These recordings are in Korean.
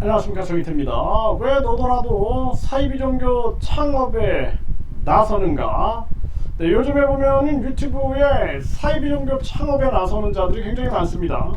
안녕하십니까 정희태입니다. 왜 너더라도 사이비 종교 창업에 나서는가? 네, 요즘에 보면은 유튜브에 사이비 종교 창업에 나서는 자들이 굉장히 많습니다.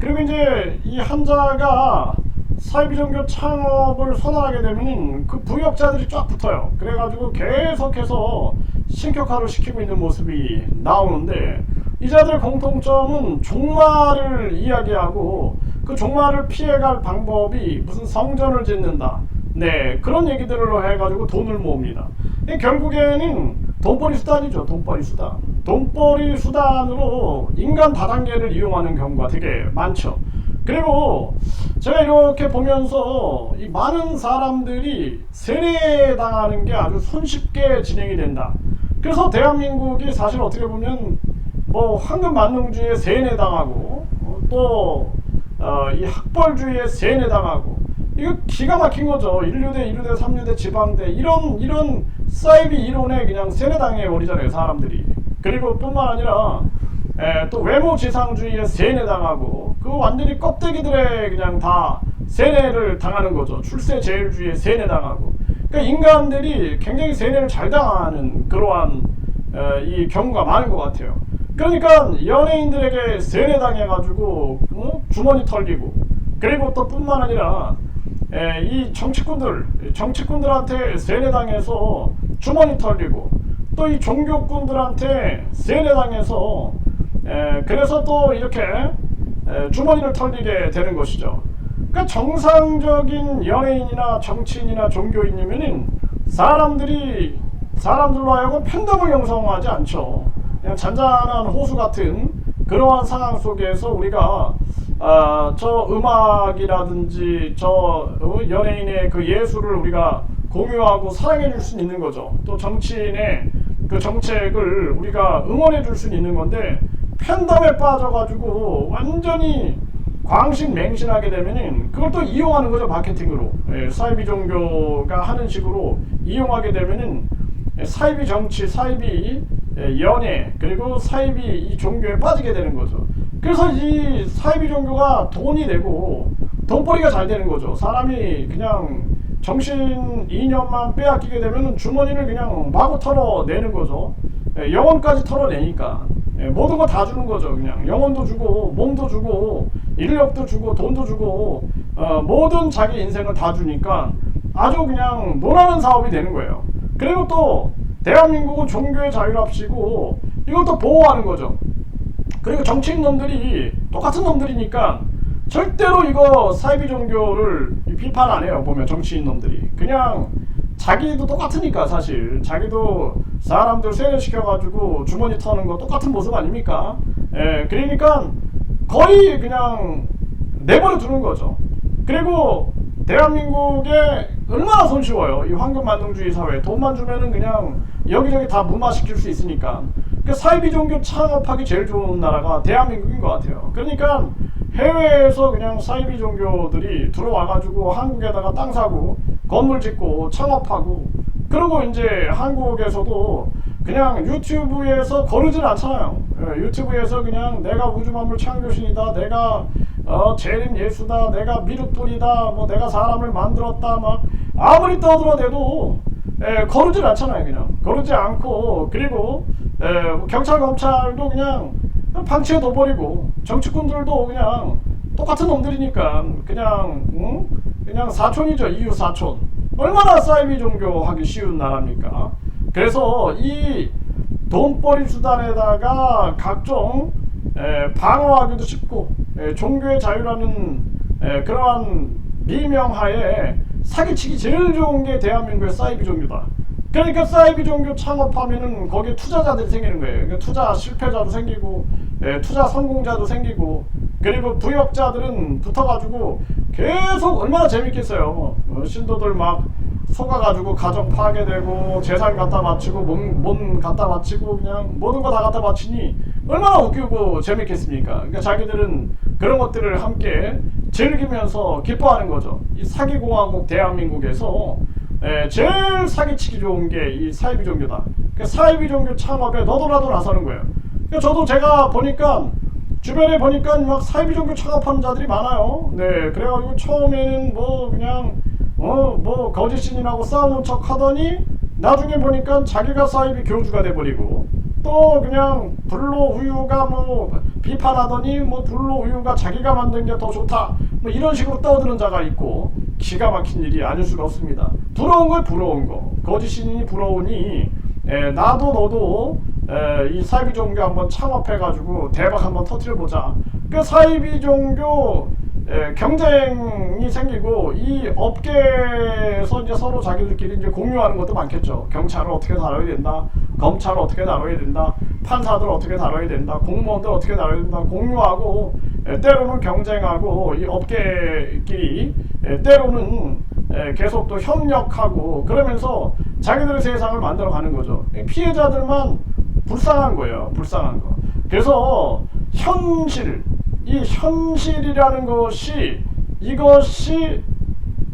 그리고 이제 이 한자가 사이비 종교 창업을 선언하게 되면은 그 부역자들이 쫙 붙어요. 그래가지고 계속해서 신격화를 시키고 있는 모습이 나오는데 이 자들의 공통점은 종말을 이야기하고 그 종말을 피해갈 방법이 무슨 성전을 짓는다. 네, 그런 얘기들로 해가지고 돈을 모읍니다. 이 결국에는 돈벌이 수단이죠. 돈벌이 수단. 돈벌이 수단으로 인간 다단계를 이용하는 경우가 되게 많죠. 그리고 제가 이렇게 보면서 이 많은 사람들이 세뇌당하는 게 아주 손쉽게 진행이 된다. 그래서 대한민국이 사실 어떻게 보면 뭐 황금 만능주의에 세뇌당하고 어, 또 어, 이 학벌주의에 세뇌당하고 이거 기가 막힌 거죠. 인류대, 이류대, 삼류대, 지방대 이런 이런 사이비 이론에 그냥 세뇌당해 버리잖아요, 사람들이. 그리고 뿐만 아니라 에, 또 외모 지상주의에 세뇌당하고 그 완전히 껍데기들에 그냥 다 세뇌를 당하는 거죠. 출세 제일주의에 세뇌당하고. 그러니까 인간들이 굉장히 세뇌를 잘 당하는 그러한 에, 이 경우가 많은 것 같아요. 그러니까 연예인들에게 세뇌당해가지고 어? 주머니 털리고 그리고 또 뿐만 아니라 에, 이 정치꾼들 정치꾼들한테 세뇌당해서 주머니 털리고 또 이 종교꾼들한테 세뇌당해서 에, 그래서 또 이렇게 에, 주머니를 털리게 되는 것이죠. 그러니까 정상적인 연예인이나 정치인이나 종교인이면은 사람들이 사람들로 하여금 팬덤을 형성하지 않죠. 그냥 잔잔한 호수 같은 그러한 상황 속에서 우리가 아, 저 음악이라든지 저 어, 연예인의 그 예술을 우리가 공유하고 사랑해 줄수 있는 거죠. 또 정치인의 그 정책을 우리가 응원해 줄수 있는 건데 팬덤에 빠져가지고 완전히 광신 맹신하게 되면은 그걸 또 이용하는 거죠 마케팅으로 예, 사이비 종교가 하는 식으로 이용하게 되면은 예, 사이비 정치, 사이비 예, 연예 그리고 사이비 이 종교에 빠지게 되는 거죠. 그래서 이 사이비 종교가 돈이 되고 돈벌이가 잘 되는 거죠. 사람이 그냥 정신 이념만 빼앗기게 되면 주머니를 그냥 마구 털어내는 거죠. 예, 영혼까지 털어내니까 예, 모든 거 다 주는 거죠. 그냥 영혼도 주고 몸도 주고 인력도 주고 돈도 주고 어, 모든 자기 인생을 다 주니까 아주 그냥 놀라는 사업이 되는 거예요. 그리고 또 대한민국은 종교의 자유랍시고 이걸 또 보호하는 거죠. 그리고 정치인 놈들이 똑같은 놈들이니까 절대로 이거 사이비 종교를 비판 안 해요. 보면 정치인 놈들이 그냥 자기도 똑같으니까 사실 자기도 사람들 세뇌시켜가지고 주머니 터는 거 똑같은 모습 아닙니까? 예, 그러니까 거의 그냥 내버려 두는 거죠. 그리고 대한민국에 얼마나 손쉬워요. 이 황금 만능주의 사회. 돈만 주면은 그냥 여기저기 다 무마시킬 수 있으니까. 그 사이비 종교 창업하기 제일 좋은 나라가 대한민국인 것 같아요. 그러니까 해외에서 그냥 사이비 종교들이 들어와가지고 한국에다가 땅 사고 건물 짓고 창업하고 그리고 이제 한국에서도 그냥 유튜브에서 거르진 않잖아요. 예, 유튜브에서 그냥 내가 우주만물 창조신이다, 내가 어, 재림 예수다, 내가 미륵불이다, 뭐 내가 사람을 만들었다, 막 아무리 떠들어대도 예, 거르진 않잖아요. 그냥 거르지 않고 그리고 예, 뭐 경찰 검찰도 그냥 방치해 둬버리고 정치꾼들도 그냥 똑같은 놈들이니까 그냥 응? 그냥 사촌이죠 이유 사촌 얼마나 사이비 종교 하기 쉬운 나라입니까 그래서 이 돈벌이 수단에다가 각종 에, 방어하기도 쉽고 에, 종교의 자유라는 에, 그러한 미명하에 사기치기 제일 좋은 게 대한민국의 사이비 종교다. 그러니까 사이비 종교 창업하면은 거기에 투자자들이 생기는 거예요. 그러니까 투자 실패자도 생기고, 예, 투자 성공자도 생기고, 그리고 부역자들은 붙어가지고 계속 얼마나 재밌겠어요. 어, 신도들 막 속아가지고 가정 파괴되고 재산 갖다 바치고 몸, 몸 갖다 바치고 그냥 모든 거 다 갖다 바치니 얼마나 웃기고 재밌겠습니까? 그러니까 자기들은 그런 것들을 함께 즐기면서 기뻐하는 거죠. 이 사기공화국 대한민국에서 예, 제일 사기치기 좋은 게 이 사이비 종교다. 그 사이비 종교 창업에 너도나도 나서는 거예요. 그러니까 저도 제가 보니까 주변에 보니까 막 사이비 종교 창업하는 자들이 많아요. 네, 그래가지고 처음에는 뭐 그냥 어 뭐 거짓신이라고 싸우는 척 하더니 나중에 보니까 자기가 사이비 교주가 돼버리고 또 그냥 불로 우유가 뭐 비판하더니 뭐 불로 우유가 자기가 만든 게 더 좋다 뭐 이런 식으로 떠드는 자가 있고 기가 막힌 일이 아닐 수가 없습니다. 부러운 걸 부러운 거 거짓신이 부러우니 에, 나도 너도 에, 이 사이비 종교 한번 창업해가지고 대박 한번 터트려 보자. 그 사이비 종교 에, 경쟁이 생기고 이 업계에서 이제 서로 자기들끼리 이제 공유하는 것도 많겠죠. 경찰을 어떻게 다뤄야 된다, 검찰을 어떻게 다뤄야 된다, 판사들 어떻게 다뤄야 된다, 공무원들 어떻게 다뤄야 된다 공유하고 에, 때로는 경쟁하고 이 업계끼리 에, 때로는 에, 계속 또 협력하고 그러면서 자기들의 세상을 만들어 가는 거죠. 이 피해자들만 불쌍한 거예요. 불쌍한 거. 그래서 현실, 이 현실이라는 것이 이것이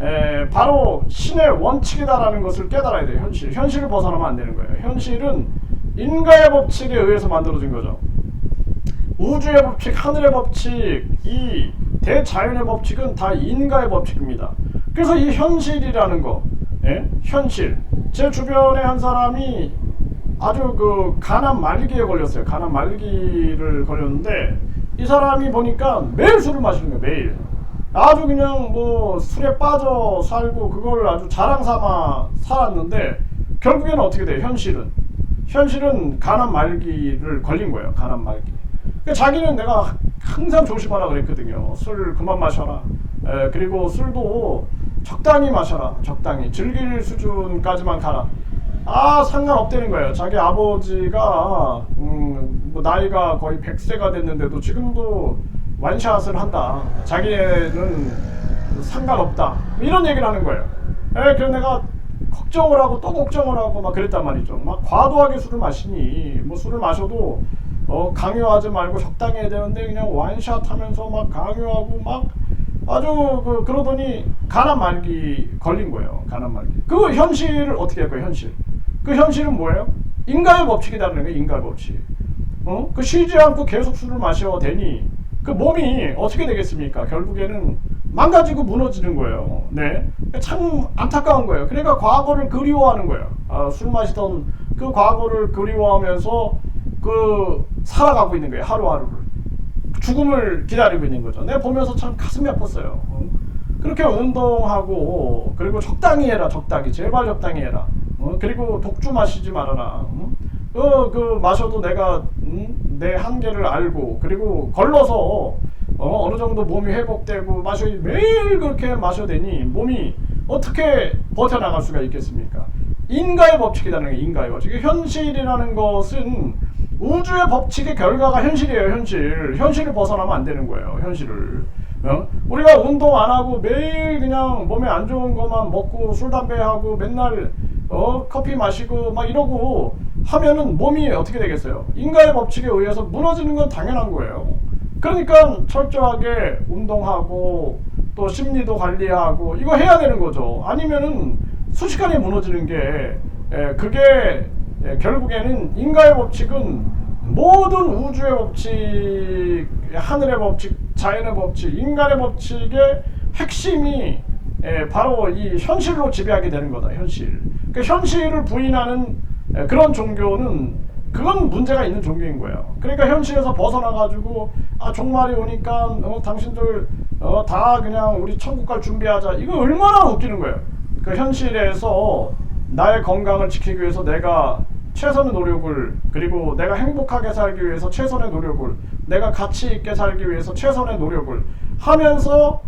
에, 바로 신의 원칙이다라는 것을 깨달아야 돼요. 현실. 현실을 벗어나면 안 되는 거예요. 현실은 인과의 법칙에 의해서 만들어진 거죠. 우주의 법칙, 하늘의 법칙, 이 대자연의 법칙은 다 인과의 법칙입니다. 그래서 이 현실이라는 거, 예? 현실. 제 주변에 한 사람이 아주 그 간암 말기에 걸렸어요. 간암 말기를 걸렸는데 이 사람이 보니까 매일 술을 마시는 거예요. 매일. 아주 그냥 뭐 술에 빠져 살고 그걸 아주 자랑 삼아 살았는데 결국에는 어떻게 돼요? 현실은 현실은 간암 말기를 걸린 거예요. 간암 말기. 그러니까 자기는 내가 항상 조심하라 그랬거든요. 술 그만 마셔라. 에, 그리고 술도 적당히 마셔라. 적당히 즐길 수준까지만 가라. 아 상관없다는 거예요. 자기 아버지가 음, 뭐 나이가 거의 100세가 됐는데도 지금도 완샷을 한다. 자기는 상관없다. 이런 얘기를 하는 거예요. 에, 그래서 내가 걱정을 하고 또 걱정을 하고 막 그랬단 말이죠. 막 과도하게 술을 마시니 뭐 술을 마셔도 어, 강요하지 말고 적당히 해야 되는데 그냥 완샷 하면서 막 강요하고 막 아주 그 그러더니 간암 말기 걸린 거예요. 간암 말기. 그 현실을 어떻게 할 거예요? 현실. 그 현실은 뭐예요? 인과의 법칙이라는 거예요. 인과의 법칙. 어? 그 쉬지 않고 계속 술을 마셔 대니 그 몸이 어떻게 되겠습니까? 결국에는 망가지고 무너지는 거예요. 네. 참 안타까운 거예요. 그러니까 과거를 그리워하는 거예요. 아, 술 마시던 그 과거를 그리워하면서 그 살아가고 있는 거예요. 하루하루를. 죽음을 기다리고 있는 거죠. 내가 보면서 참 가슴이 아팠어요. 어? 그렇게 운동하고 그리고 적당히 해라. 적당히. 제발 적당히 해라. 어? 그리고 독주 마시지 말아라. 어? 어, 그 마셔도 내가 음, 내 한계를 알고 그리고 걸러서 어, 어느 정도 몸이 회복되고 마셔 매일 그렇게 마셔대니 몸이 어떻게 버텨 나갈 수가 있겠습니까? 인가의 법칙이라는 게 인가의 법칙. 현실이라는 것은 우주의 법칙의 결과가 현실이에요. 현실. 현실을 벗어나면 안 되는 거예요. 현실을. 어? 우리가 운동 안 하고 매일 그냥 몸에 안 좋은 것만 먹고 술 담배 하고 맨날 어 커피 마시고 막 이러고 하면은 몸이 어떻게 되겠어요? 인과의 법칙에 의해서 무너지는 건 당연한 거예요. 그러니까 철저하게 운동하고 또 심리도 관리하고 이거 해야 되는 거죠. 아니면은 순식간에 무너지는 게 에, 그게 에, 결국에는 인과의 법칙은 모든 우주의 법칙, 하늘의 법칙, 자연의 법칙, 인간의 법칙의 핵심이 에, 바로 이 현실로 지배하게 되는 거다. 현실. 그 현실을 부인하는 에, 그런 종교는 그건 문제가 있는 종교인 거예요. 그러니까 현실에서 벗어나 가지고 아 종말이 오니까 어, 당신들 어, 다 그냥 우리 천국 갈 준비하자. 이거 얼마나 웃기는 거예요. 그 현실에서 나의 건강을 지키기 위해서 내가 최선의 노력을 그리고 내가 행복하게 살기 위해서 최선의 노력을 내가 가치 있게 살기 위해서 최선의 노력을 하면서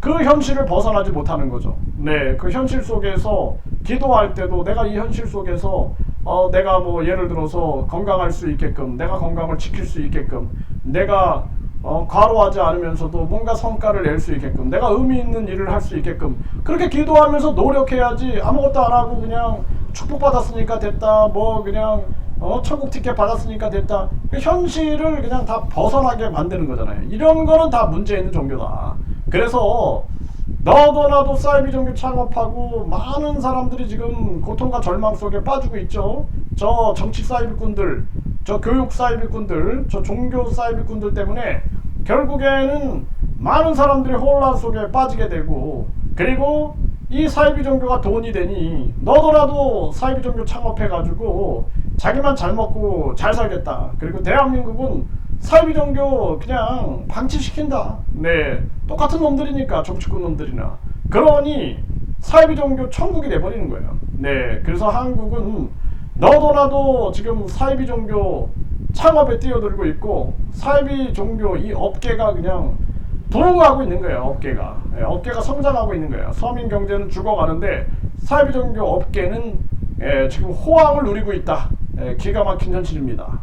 그 현실을 벗어나지 못하는 거죠. 네, 그 현실 속에서 기도할 때도 내가 이 현실 속에서 어, 내가 뭐 예를 들어서 건강할 수 있게끔, 내가 건강을 지킬 수 있게끔, 내가 어, 과로하지 않으면서도 뭔가 성과를 낼 수 있게끔, 내가 의미 있는 일을 할 수 있게끔 그렇게 기도하면서 노력해야지 아무것도 안 하고 그냥 축복받았으니까 됐다, 뭐 그냥 어, 천국 티켓 받았으니까 됐다. 그 현실을 그냥 다 벗어나게 만드는 거잖아요. 이런 거는 다 문제 있는 종교다. 그래서 너도 나도 사이비 종교 창업하고 많은 사람들이 지금 고통과 절망 속에 빠지고 있죠. 저 정치 사이비꾼들 저 교육 사이비꾼들, 저 종교 사이비꾼들 때문에 결국에는 많은 사람들이 혼란 속에 빠지게 되고 그리고 이 사이비 종교가 돈이 되니 너도라도 사이비 종교 창업해가지고 자기만 잘 먹고 잘 살겠다. 그리고 대한민국은 사이비 종교 그냥 방치시킨다. 네, 똑같은 놈들이니까 정치권 놈들이나 그러니 사이비 종교 천국이 돼버리는 거예요. 네, 그래서 한국은 너도나도 지금 사이비 종교 창업에 뛰어들고 있고 사이비 종교 이 업계가 그냥 부흥하고 있는 거예요. 업계가 예, 업계가 성장하고 있는 거예요. 서민 경제는 죽어가는데 사이비 종교 업계는 예, 지금 호황을 누리고 있다. 예, 기가 막힌 현실입니다.